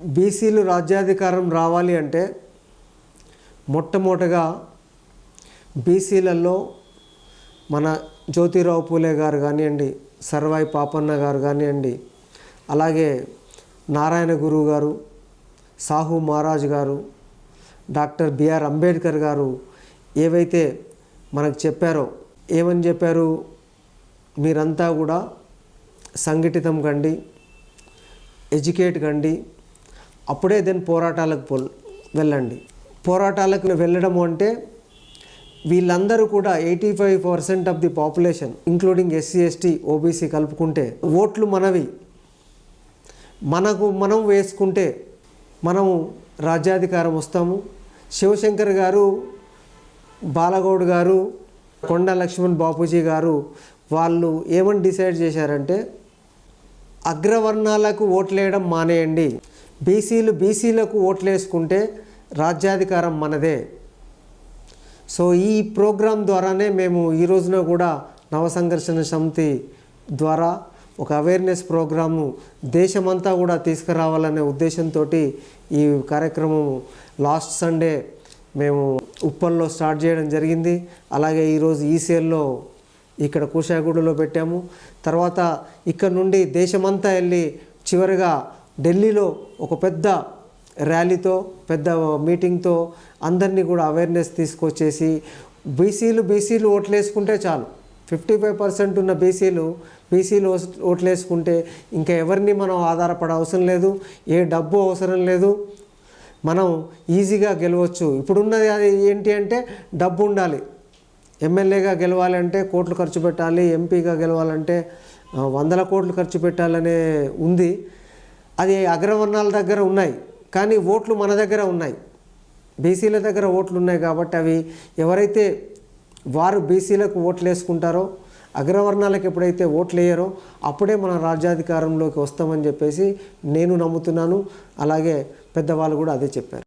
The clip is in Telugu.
బీసీలు రాజ్యాధికారం రావాలి అంటే మొట్టమొదటగా బీసీలలో మన జ్యోతిరావు పూలే గారు కానివ్వండి సర్వాయి పాపన్న గారు కానివ్వండి అలాగే నారాయణ గురువు గారు సాహు మహారాజ్ గారు డాక్టర్ బిఆర్ అంబేద్కర్ గారు ఏవైతే మనకు చెప్పారో ఏమని చెప్పారు? మీరంతా కూడా సంఘటితం కండి ఎడ్యుకేట్ కండి అప్పుడే దెన్ పోరాటాలకు పో వెళ్ళండి. పోరాటాలకు వెళ్ళడం అంటే వీళ్ళందరూ కూడా eighty five percent of the population including SC ST OBC కలుపుకుంటే ఓట్లు మనవి. మనకు మనం వేసుకుంటే మనము రాజ్యాధికారం వస్తాము. శివశంకర్ గారు బాలగౌడ్ గారు కొండ లక్ష్మణ్ బాపూజీ గారు వాళ్ళు ఏమని డిసైడ్ చేశారంటే అగ్రవర్ణాలకు ఓట్లేయడం మానేయండి. బీసీలు బీసీలకు ఓట్లేసుకుంటే రాజ్యాధికారం మనదే. సో ఈ ప్రోగ్రాం ద్వారానే మేము ఈ రోజున కూడా నవసంఘర్షణ సమితి ద్వారా ఒక అవేర్నెస్ ప్రోగ్రాము దేశమంతా కూడా తీసుకురావాలనే ఉద్దేశంతో ఈ కార్యక్రమం లాస్ట్ సండే మేము ఉప్పల్లో స్టార్ట్ చేయడం జరిగింది. అలాగే ఈరోజు ఈసేల్లో ఇక్కడ కూషాగూడలో పెట్టాము. తర్వాత ఇక్కడ నుండి దేశమంతా వెళ్ళి చివరిగా ఢిల్లీలో ఒక పెద్ద ర్యాలీతో పెద్ద మీటింగ్తో అందరినీ కూడా అవేర్నెస్ తీసుకొచ్చేసి బీసీలు బీసీలు ఓట్లేసుకుంటే చాలు. ఫిఫ్టీ ఫైవ్ పర్సెంట్ ఉన్న బీసీలు బీసీలు ఓట్లేసుకుంటే ఇంకా ఎవరిని మనం ఆధారపడ అవసరం లేదు ఏ డబ్బు అవసరం లేదు. మనం ఈజీగా గెలవచ్చు. ఇప్పుడున్నది అది ఏంటి అంటే డబ్బు ఉండాలి. ఎమ్మెల్యేగా గెలవాలంటే కోట్లు ఖర్చు పెట్టాలి ఎంపీగా గెలవాలంటే వందల కోట్లు ఖర్చు పెట్టాలనే ఉంది. అది అగ్రవర్ణాల దగ్గర ఉన్నాయి కానీ ఓట్లు మన దగ్గర ఉన్నాయి. బీసీల దగ్గర ఓట్లు ఉన్నాయి కాబట్టి అవి ఎవరైతే వారు బీసీలకు ఓట్లు వేసుకుంటారో అగ్రవర్ణాలకు ఎప్పుడైతే ఓట్లు వేయరో అప్పుడే మన రాజ్యాధికారంలోకి వస్తామని చెప్పేసి నేను నమ్ముతున్నాను. అలాగే పెద్దవాళ్ళు కూడా అదే చెప్పారు.